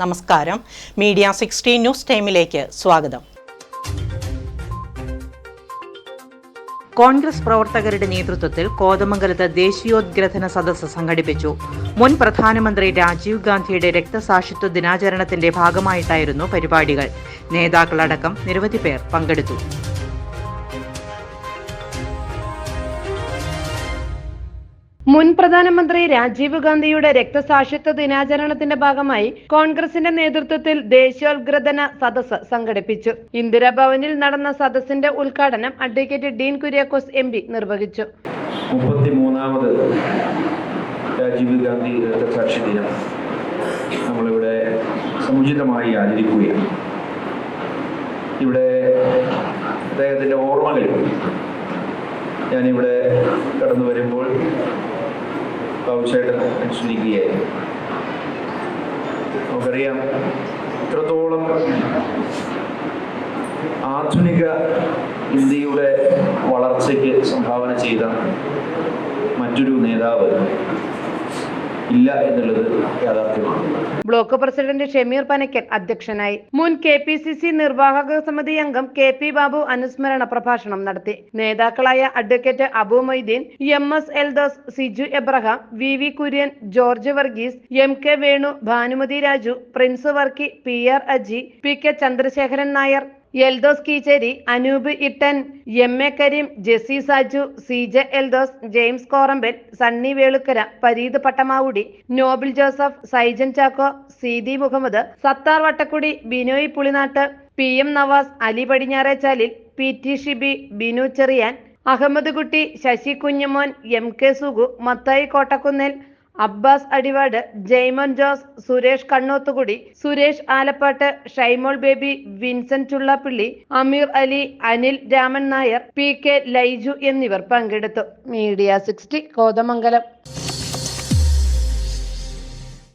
നമസ്കാരം. Media sixteen news ടൈമിലേക്ക് സ്വാഗതം. കോൺഗ്രസ് പ്രവർത്തകരുടെ നേതൃത്വത്തിൽ കോതമംഗലത്ത് ദേശീയോദ്ഗ്രഥന സദസ്സ് സംഘടിപ്പിച്ചു. മുൻ പ്രധാനമന്ത്രി രാജീവ് ഗാന്ധിയുടെ രക്തസാക്ഷിത്വ ദിനാചരണത്തിന്റെ ഭാഗമായിട്ടായിരുന്നു പരിപാടികൾ. നേതാക്കളടക്കം നിരവധി പേർ പങ്കെടുത്തു. മുൻ പ്രധാനമന്ത്രി രാജീവ് ഗാന്ധിയുടെ രക്തസാക്ഷിത്വ ദിനാചരണത്തിന്റെ ഭാഗമായി കോൺഗ്രസിന്റെ നേതൃത്വത്തിൽ ദേശീയോദ്ഗ്രഥന സദസ് സംഘടിപ്പിച്ചു. ഇന്ദിരാഭവനിൽ നടന്ന സദസ്സിന്റെ ഉദ്ഘാടനം advocate Dean Kuriakose M P നിർവഹിച്ചു. രാജീവ് ഗാന്ധി രക്തസാക്ഷി ദിനം നമ്മളിവിടെ സമുചിതമായി ആചരിക്കുകയാണ്. ഇവിടെ അദ്ദേഹത്തിന്റെ ഓർമ്മകൾ ഞാനിവിടെ കടന്നു വരുമ്പോൾ ബാബുശേട്ടൻ അനുസ്മരിക്കുകയായിരുന്നു നമുക്കറിയാം ഇത്രത്തോളം ആധുനിക ഇന്ത്യയുടെ വളർച്ചയ്ക്ക് സംഭാവന ചെയ്ത മറ്റൊരു നേതാവ് ഇല്ല എന്നുള്ളത് യാഥാർത്ഥ്യമാണ്. ബ്ലോക്ക് പ്രസിഡന്റ് ഷമീർ പനക്കൽ അധ്യക്ഷനായി. മുൻ കെ പി സി സി നിർവാഹക സമിതി അംഗം കെ പി ബാബു അനുസ്മരണ പ്രഭാഷണം നടത്തി. നേതാക്കളായ advocate Abu Moideen M S Eldhose Siju Abraham V V Kurian George Varghese M K Venu Bhanumathi Raju Prince Varkey P R Aji P K Chandrasekharan Nair Eldhose Keecheri Anoop Ittan M A Kareem Jessy Saju C J Eldhose James Korampan Sunny Velukkara Pareeth Pattamavudi Noble Joseph Saijan Chacko Seethi Muhammad Sathar Vattakudi Binoy Pulinattu P M Navas Ali Padinjarechalil P T Shibi Binu Cherian Ahmed Kutty Sasi Kunjumon M K Sugu Mathai Kottakunnel Abbas Adivad Jaimon Jose Suresh Kannothukudi Suresh Alappatt Shymol Baby Vincent Chullappilly Ameer Ali Anil Raman Nair P K Laiju എന്നിവർ പങ്കെടുത്തു. Media sixty Kothamangalam.